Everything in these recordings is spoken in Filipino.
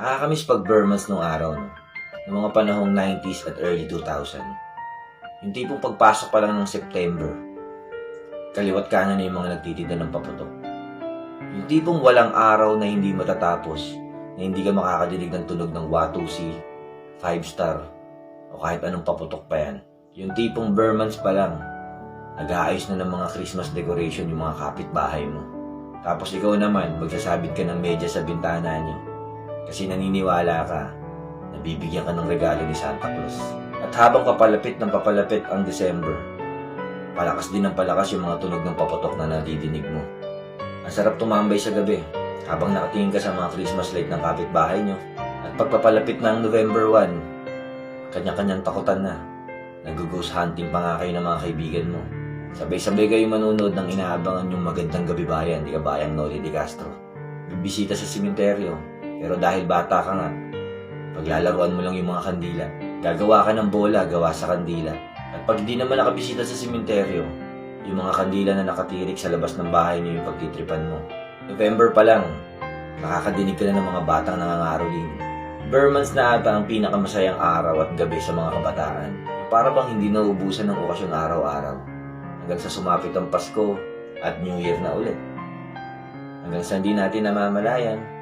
Nakakamiss pag Burmans nung araw, no? Noong mga panahong 90s at early 2000. Yung tipong pagpasok pa lang ng September, kaliwat kanan na yung mga nagtitinda ng paputok. Yung tipong walang araw na hindi matatapos, na hindi ka makakadinig ng tunog ng Watusi, 5 star, o kahit anong paputok pa yan. Yung tipong Burmans pa lang, nag-aayos na ng mga Christmas decoration yung mga kapitbahay mo. Tapos ikaw naman, magsasabit ka ng media sa bintana niyo. Kasi naniniwala ka, nabibigyan ka ng regalo ni Santa Claus. At habang papalapit ng papalapit ang December, palakas din ng palakas yung mga tunog ng paputok na nadidinig mo. Ang sarap tumambay sa gabi, habang nakatingin ka sa mga Christmas light ng kapitbahay nyo. At pagpapalapit ng November 1, kanya-kanyang takutan na. Nag-ghost hunting pa nga kayo ng mga kaibigan mo. Sabay-sabay kayo manonood ng inaabangan yung magandang gabi bayan, di kabayang Noli de Castro. Bibisita sa simenteryo, pero dahil bata ka nga, paglalaruan mo lang yung mga kandila. Gagawa ka ng bola, gawa sa kandila. At pag di naman nakabisita sa simenteryo, yung mga kandila na nakatirik sa labas ng bahay niyo yung pagtitripan mo. November pa lang, nakakadinig ka na ng mga batang nangangaroling. Burmans na ata ang pinakamasayang araw at gabi sa mga kabataan. Para bang hindi nauubusan ng okasyon araw-araw. Hanggang sa sumapit ang Pasko at New Year na ulit. Hanggang sa hindi natin namamalayan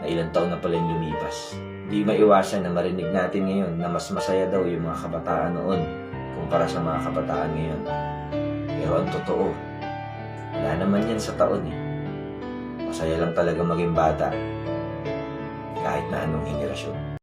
na ilang taon na pala yung lumipas. Hindi maiwasan na marinig natin ngayon na mas masaya daw yung mga kabataan noon kumpara sa mga kabataan ngayon. Pero ang totoo, wala naman yan sa taon eh. Masaya lang talaga maging bata kahit na anong henerasyon.